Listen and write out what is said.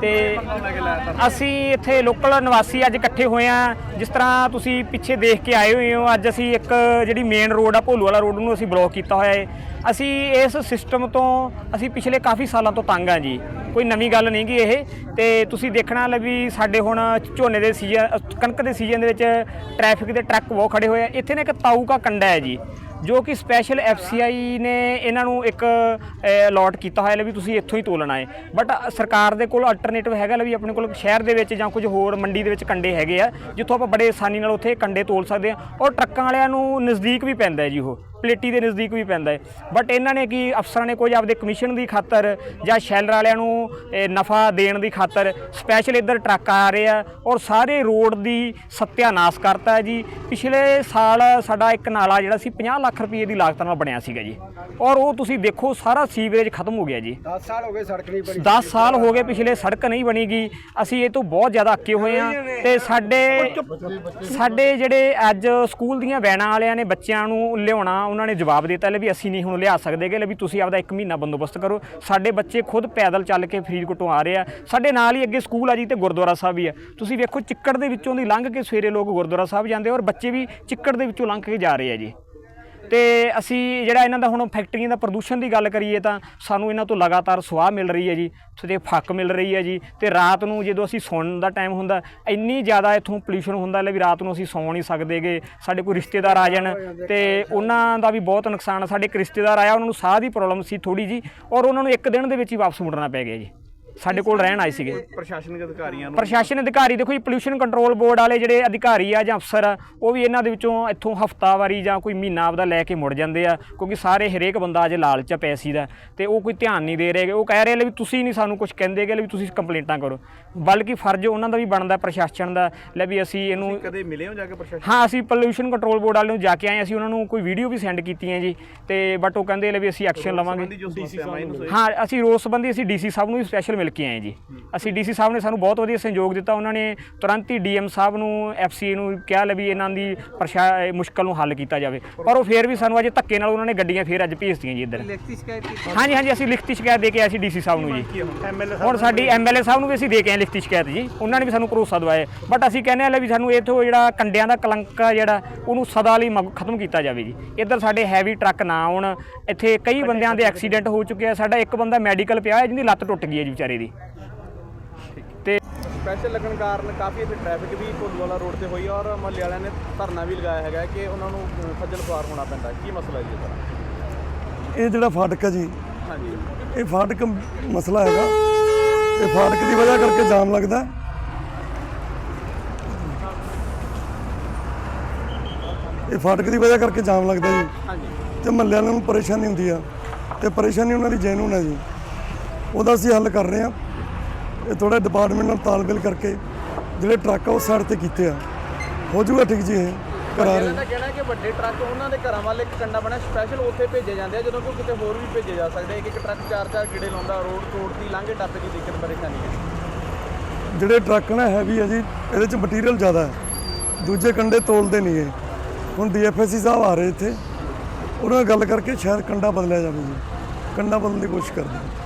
ਤੇ ਅਸੀਂ ਇੱਥੇ ਲੋਕਲ ਨਿਵਾਸੀ ਅੱਜ ਇਕੱਠੇ ਹੋਏ ਆ ਜਿਸ ਤਰ੍ਹਾਂ ਤੁਸੀਂ ਪਿੱਛੇ ਦੇਖ ਕੇ ਆਏ ਹੋਏ ਹੋ, ਅੱਜ ਅਸੀਂ ਇੱਕ ਜਿਹੜੀ ਮੇਨ ਰੋਡ ਆ, ਭੋਲੂ ਵਾਲਾ ਰੋਡ ਨੂੰ ਅਸੀਂ ਬਲੌਕ ਕੀਤਾ ਹੋਇਆ ਹੈ ਅਸੀਂ ਇਸ ਸਿਸਟਮ ਤੋਂ, ਅਸੀਂ ਪਿਛਲੇ ਕਾਫੀ ਸਾਲਾਂ ਤੋਂ ਤੰਗ ਆ ਜੀ। ਕੋਈ ਨਵੀਂ ਗੱਲ ਨਹੀਂ ਗੀ ਇਹ। ਤੇ ਤੁਸੀਂ ਦੇਖਣਾ ਲੈ ਵੀ ਸਾਡੇ ਹੁਣ ਝੋਨੇ ਦੇ ਸੀਜ਼ਨ ਕਣਕ ਦੇ ਸੀਜ਼ਨ ਦੇ ਵਿੱਚ ਟ੍ਰੈਫਿਕ ਦੇ ਟਰੱਕ ਬਹੁਤ ਖੜੇ ਹੋਏ ਆ। ਇੱਥੇ ਨੇ ਇੱਕ ਤਾਊ ਕਾ ਕੰਡਾ ਹੈ ਜੀ। ਜੋ ਕਿ ਸਪੈਸ਼ਲ ਐਫਸੀਆਈ ਨੇ ਇਹਨਾਂ ਨੂੰ ਇੱਕ ਅਲਾਟ ਕੀਤਾ ਹੋਇਆ ਲੈ ਵੀ ਤੁਸੀਂ ਇੱਥੋਂ ਹੀ ਤੋਲਣਾ ਹੈ। ਬਟ ਸਰਕਾਰ ਦੇ ਕੋਲ ਅਲਟਰਨੇਟਿਵ ਹੈਗਾ ਲੈ ਵੀ ਆਪਣੇ ਕੋਲ ਸ਼ਹਿਰ ਦੇ ਵਿੱਚ ਜਾਂ ਕੁਝ ਹੋਰ ਮੰਡੀ ਦੇ ਵਿੱਚ ਕੰਡੇ ਹੈਗੇ ਆ, ਜਿੱਥੋਂ ਆਪਾਂ ਬੜੇ ਆਸਾਨੀ ਨਾਲ ਉੱਥੇ ਕੰਡੇ ਤੋਲ ਸਕਦੇ ਆ ਔਰ ਟਰੱਕਾਂ ਵਾਲਿਆਂ ਨੂੰ ਨਜ਼ਦੀਕ ਵੀ ਪੈਂਦਾ ਜੀ ਉਹ। ਪਲੇਟੀ ਦੇ ਨਜ਼ਦੀਕ ਵੀ ਪੈਂਦਾ ਹੈ। ਬਟ ਇਹਨਾਂ ਨੇ ਕੀ, ਅਫਸਰਾਂ ਨੇ ਕੋਈ ਆਪਦੇ ਕਮਿਸ਼ਨ ਦੀ ਖਾਤਰ ਜਾਂ ਸ਼ੈਲਰ ਵਾਲਿਆਂ ਨੂੰ ਨਫਾ ਦੇਣ ਦੀ ਖਾਤਰ ਸਪੈਸ਼ਲ ਇੱਧਰ ਟਰੱਕ ਆ ਰਹੇ ਆ ਔਰ ਸਾਰੇ ਰੋਡ ਦੀ ਸਤਿਆਨਾਸ ਕਰਤਾ ਜੀ। ਪਿਛਲੇ ਸਾਲ ਸਾਡਾ ਇੱਕ ਨਾਲਾ ਜਿਹੜਾ ਸੀ 50 ਲੱਖ ਰੁਪਏ ਦੀ ਲਾਗਤ ਨਾਲ ਬਣਿਆ ਸੀਗਾ ਜੀ। ਔਰ ਉਹ ਤੁਸੀਂ ਦੇਖੋ ਸਾਰਾ ਸੀਵਰੇਜ ਖਤਮ ਹੋ ਗਿਆ ਜੀ। 10 ਸਾਲ ਹੋ ਗਏ ਸੜਕ ਨਹੀਂ ਬਣੀ। 10 ਸਾਲ ਹੋ ਗਏ ਪਿਛਲੇ ਸੜਕ ਨਹੀਂ ਬਣੀਗੀ। ਅਸੀਂ ਇਹ ਤੋਂ ਬਹੁਤ ਜ਼ਿਆਦਾ ਅੱਕੇ ਹੋਏ ਆ ਤੇ ਸਾਡੇ ਸਾਡੇ ਜਿਹੜੇ ਅੱਜ ਸਕੂਲ ਦੀਆਂ ਵੈਨਾਂ ਵਾਲਿਆਂ ਨੇ ਬੱਚਿਆਂ ਨੂੰ ਲਿਆਉਣਾ ਉਹਨਾਂ ਨੇ ਜਵਾਬ ਦਿੱਤਾ ਲੈ ਵੀ ਅਸੀਂ ਨਹੀਂ ਹੁਣ ਲਿਆ ਸਕਦੇਗੇ ਲੈ ਵੀ ਤੁਸੀਂ ਆਪਦਾ ਇੱਕ ਮਹੀਨਾ ਬੰਦੋਬਸਤ ਕਰੋ। ਸਾਡੇ ਬੱਚੇ ਖੁਦ ਪੈਦਲ ਚੱਲ ਕੇ ਫਰੀਦਕੋਟੋਂ ਆ ਰਹੇ ਆ। ਸਾਡੇ ਨਾਲ ਹੀ ਅੱਗੇ ਸਕੂਲ ਆ ਜੀ ਤੇ ਗੁਰਦੁਆਰਾ ਸਾਹਿਬ ਵੀ ਆ। ਤੁਸੀਂ ਵੇਖੋ ਚਿੱਕੜ ਦੇ ਵਿੱਚੋਂ ਦੀ ਲੰਘ ਕੇ ਸਵੇਰੇ ਲੋਕ ਗੁਰਦੁਆਰਾ ਸਾਹਿਬ ਜਾਂਦੇ ਔਰ ਬੱਚੇ ਵੀ ਚਿੱਕੜ ਦੇ ਵਿੱਚੋਂ ਲੰਘ ਕੇ ਜਾ ਰਹੇ ਆ ਜੀ। ਤੇ ਅਸੀਂ ਜਿਹੜਾ ਇਹਨਾਂ ਦਾ ਹੁਣ ਫੈਕਟਰੀਆਂ ਦਾ ਪ੍ਰਦੂਸ਼ਣ ਦੀ ਗੱਲ ਕਰੀਏ ਤਾਂ ਸਾਨੂੰ ਇਹਨਾਂ ਤੋਂ ਲਗਾਤਾਰ ਸੁਆਹ ਮਿਲ ਰਹੀ ਹੈ ਜੀ, ਤੇ ਫੱਕ ਮਿਲ ਰਹੀ ਹੈ ਜੀ, ਤੇ ਰਾਤ ਨੂੰ ਜਦੋਂ ਅਸੀਂ ਸੌਣ ਦਾ ਟਾਈਮ ਹੁੰਦਾ, ਇੰਨੀ ਜ਼ਿਆਦਾ ਇੱਥੋਂ ਪੋਲੂਸ਼ਨ ਹੁੰਦਾ ਲੈ ਵੀ ਰਾਤ ਨੂੰ ਅਸੀਂ ਸੌਂ ਨਹੀਂ ਸਕਦੇਗੇ, ਸਾਡੇ ਕੋਈ ਰਿਸ਼ਤੇਦਾਰ ਆ ਜਾਣ, ਤੇ ਉਹਨਾਂ ਦਾ ਵੀ ਬਹੁਤ ਨੁਕਸਾਨ ਸਾਡੇ ਇੱਕ ਰਿਸ਼ਤੇਦਾਰ ਆਇਆ, ਉਹਨਾਂ ਨੂੰ ਸਾਹ ਦੀ ਪ੍ਰੋਬਲਮ ਸੀ ਥੋੜੀ ਜੀ ਔਰ ਉਹਨਾਂ ਨੂੰ ਇੱਕ ਦਿਨ ਦੇ ਵਿੱਚ ਹੀ ਵਾਪਸ ਮੁੜਨਾ ਪੈ ਗਿਆ ਜੀ। ਸਾਡੇ ਕੋਲ ਰਹਿਣ ਆਏ ਸੀਗੇ। ਪ੍ਰਸ਼ਾਸਨਿਕ ਅਧਿਕਾਰੀਆਂ ਨੂੰ? ਪ੍ਰਸ਼ਾਸਨ ਅਧਿਕਾਰੀ ਦੇਖੋ ਜੀ ਪੋਲੂਸ਼ਨ ਕੰਟਰੋਲ ਬੋਰਡ ਵਾਲੇ ਜਿਹੜੇ ਅਧਿਕਾਰੀ ਆ ਜਾਂ ਅਫਸਰ ਆ ਉਹ ਵੀ ਇਹਨਾਂ ਦੇ ਵਿੱਚੋਂ ਇੱਥੋਂ ਹਫਤਾਵਾਰੀ ਜਾਂ ਕੋਈ ਮਹੀਨਾ ਆਪਦਾ ਲੈ ਕੇ ਮੁੜ ਜਾਂਦੇ ਆ ਕਿਉਂਕਿ ਸਾਰੇ ਹਰੇਕ ਬੰਦਾ ਅਜੇ ਲਾਲਚ ਆ ਪੈਸੀ ਦਾ ਤੇ ਉਹ ਕੋਈ ਧਿਆਨ ਨਹੀਂ ਦੇ ਰਹੇਗੇ ਉਹ ਕਹਿ ਰਹੇ ਨੇ ਵੀ ਤੁਸੀਂ ਨਹੀਂ ਸਾਨੂੰ ਕੁਝ ਕਹਿੰਦੇਗੇ ਲੈ ਵੀ ਤੁਸੀਂ ਕੰਪਲੇਂਟਾਂ ਕਰੋ। ਬਲਕਿ ਫਰਜ਼ ਉਹਨਾਂ ਦਾ ਵੀ ਬਣਦਾ ਪ੍ਰਸ਼ਾਸਨ ਦਾ ਲੈ ਵੀ ਅਸੀਂ ਇਹਨੂੰ ਕਦੇ ਮਿਲੇ ਹੋ ਜਾ ਕੇ ਪ੍ਰਸ਼ਾਸਨ? ਹਾਂ ਅਸੀਂ ਪੋਲੂਸ਼ਨ ਕੰਟਰੋਲ ਬੋਰਡ ਵਾਲੇ ਨੂੰ ਜਾ ਕੇ ਆਏ ਅਸੀਂ ਉਹਨਾਂ ਨੂੰ ਕੋਈ ਵੀਡੀਓ ਵੀ ਸੈਂਡ ਕੀਤੀਆਂ ਜੀ ਤੇ ਬਟ ਉਹ ਕਹਿੰਦੇ ਲੈ ਵੀ ਅਸੀਂ ਐਕਸ਼ਨ ਲਵਾਂਗੇ। ਹਾਂ ਅਸੀਂ ਰੋਜ਼ ਸੰਬੰਧੀ ਅਸੀਂ ਡੀਸੀ ਸਾਹਿਬ ਨੂੰ ਵੀ ਸਪੈਸ਼ਲ ਮਿਲ ਕੇ ਆਏ ਜੀ। ਅਸੀਂ ਡੀਸੀ ਸਾਹਿਬ ਨੇ ਸਾਨੂੰ ਬਹੁਤ ਵਧੀਆ ਸਹਿਯੋਗ ਦਿੱਤਾ। ਉਹਨਾਂ ਨੇ ਤੁਰੰਤ ਹੀ ਡੀਐਮ ਸਾਹਿਬ ਨੂੰ ਐਫਸੀ ਨੂੰ ਕਿਹਾ ਲੈ ਵੀ ਇਹਨਾਂ ਦੀ ਪਰਸ਼ਾ ਮੁਸ਼ਕਲ ਨੂੰ ਹੱਲ ਕੀਤਾ ਜਾਵੇ। ਪਰ ਉਹ ਫੇਰ ਵੀ ਸਾਨੂੰ ਅਜੇ ਧੱਕੇ ਨਾਲ ਉਹਨਾਂ ਨੇ ਗੱਡੀਆਂ ਫੇਰ ਅੱਜ ਭੇਜਤੀਆਂ ਜੀ ਇੱਧਰ। ਲਿਖਤੀ ਸ਼ਿਕਾਇਤ ਕੀਤੀ? ਹਾਂਜੀ ਹਾਂਜੀ ਅਸੀਂ ਲਿਖਤੀ ਸ਼ਿਕਾਇਤ ਦੇ ਕੇ ਆਏ ਸੀ ਡੀਸੀ ਸਾਹਿਬ ਨੂੰ ਜੀ। ਹੁਣ ਸਾਡੀ ਐਮਐਲਏ ਸਾਹਿਬ ਨੂੰ ਵੀ ਅਸੀਂ ਦੇ ਕੇ ਆਏ ਲਿਖਤੀ ਸ਼ਿਕਾਇਤ ਜੀ। ਉਹਨਾਂ ਨੇ ਵੀ ਸਾਨੂੰ ਭਰੋਸਾ ਦਵਾਇਆ। ਬਟ ਅਸੀਂ ਕਹਿੰਦੇ ਹਾਂ ਲੈ ਵੀ ਸਾਨੂੰ ਇਥੋਂ ਜਿਹੜਾ ਕੰਡਿਆਂ ਦਾ ਕਲੰਕ ਆ ਜਿਹੜਾ ਉਹਨੂੰ ਸਦਾ ਲਈ ਖਤਮ ਕੀਤਾ ਜਾਵੇ ਜੀ। ਇੱਧਰ ਸਾਡੇ ਹੈਵੀ ਟਰੱਕ ਨਾ ਆਉਣ। ਇੱਥੇ ਕਈ ਬੰਦਿਆਂ ਦੇ ਐਕਸੀਡੈਂਟ ਹੋ ਚੁੱਕੇ ਆ। ਸਾਡਾ ਇੱਕ ਬੰਦਾ ਮੈਡੀਕਲ ਪਿਆ ਹੈ ਜਿਹਦੀ ਲੱਤ ਟੁੱਟ ਗਈ ਹੈ ਜੀ ਵਿਚਾਰੇ ਦੀ ਤੇ ਸਪੈਸ਼ਲ ਲੱਗਣ ਕਾਰਨ ਕਾਫੀ ਇੱਥੇ ਟ੍ਰੈਫਿਕ ਵੀ ਭੋਲੂ ਵਾਲਾ ਰੋਡ ਤੇ ਹੋਈ ਔਰ ਮਹੱਲੇ ਵਾਲਿਆਂ ਨੇ ਧਰਨਾ ਵੀ ਲਗਾਇਆ ਹੈਗਾ ਕਿ ਉਹਨਾਂ ਨੂੰ ਖੱਜਲ ਖੁਆਰ ਹੋਣਾ ਪੈਂਦਾ। ਕੀ ਮਸਲਾ ਜੀ ਇਹਦਾ? ਇਹ ਜਿਹੜਾ ਫਾਟਕ ਹੈ ਜੀ ਹਾਂਜੀ। ਇਹ ਫਾਟਕ ਮਸਲਾ ਹੈਗਾ। ਇਹ ਫਾਟਕ ਦੀ ਵਜ੍ਹਾ ਕਰਕੇ ਜਾਮ ਲੱਗਦਾ। ਇਹ ਫਾਟਕ ਦੀ ਵਜ੍ਹਾ ਕਰਕੇ ਜਾਮ ਲੱਗਦਾ ਜੀ। ਹਾਂਜੀ। ਤੇ ਮਹੱਲੇ ਵਾਲਿਆਂ ਨੂੰ ਪਰੇਸ਼ਾਨੀ ਹੁੰਦੀ ਆ। ਤੇ ਪਰੇਸ਼ਾਨੀ ਉਹਨਾਂ ਦੀ ਜੈਨੂਨ ਹੈ ਜੀ। ਉਹਦਾ ਅਸੀਂ ਹੱਲ ਕਰ ਰਹੇ ਹਾਂ। ਇਹ ਥੋੜਾ ਡਿਪਾਰਟਮੈਂਟ ਨਾਲ ਤਾਲਮੇਲ ਕਰਕੇ ਜਿਹੜੇ ਟਰੱਕ ਆ ਉਹ ਸਾਈਡ ਤੇ ਕੀਤੇ ਆ। ਹੋ ਜਾਊਗਾ ਠੀਕ ਜੀ ਇਹ ਕਰਾ ਰਹੇ ਇਹਨਾਂ ਦਾ ਕਹਿਣਾ ਹੈ ਕਿ ਵੱਡੇ ਟਰੱਕ ਉਹਨਾਂ ਦੇ ਘਰਾਂ ਵੱਲ ਇੱਕ ਕੰਡਾ ਬਣਿਆ ਸਪੈਸ਼ਲ ਉੱਥੇ ਭੇਜੇ ਜਾਂਦੇ ਆ ਜਦੋਂ ਕੋਈ ਕਿਤੇ ਹੋਰ ਵੀ ਭੇਜੇ ਜਾ ਸਕਦੇ ਇੱਕ ਇੱਕ ਟਰੱਕ ਚਾਰ ਚਾਰ ਗੇੜੇ ਲਾਉਂਦਾ ਰੋਡ ਤੋੜ ਦੀ ਲਾਂਘੇ ਟੱਪ ਦੀ ਦਿੱਕਤ ਪਰੇਸ਼ਾਨੀ ਹੈ। ਜਿਹੜੇ ਟਰੱਕ ਨਾ ਹੈਵੀ ਹੈ ਜੀ ਇਹਦੇ ਚ ਮਟੀਰੀਅਲ ਜ਼ਿਆਦਾ ਹੈ। ਦੂਜੇ ਕੰਡੇ ਤੋਲਦੇ ਨਹੀਂ ਇਹ। ਹੁਣ ਡੀਐਫਐਸਸੀ ਸਾਹਿਬ ਆ ਰਹੇ ਇੱਥੇ। ਉਹਨਾਂ ਨਾਲ ਗੱਲ ਕਰਕੇ ਸ਼ਾਇਦ ਕੰਡਾ ਬਦਲਿਆ ਜਾਵੇ ਜੀ। ਕੰਡਾ ਬਦਲਣ ਦੀ ਕੋਸ਼ਿਸ਼ ਕਰਦੇ ਹਾਂ।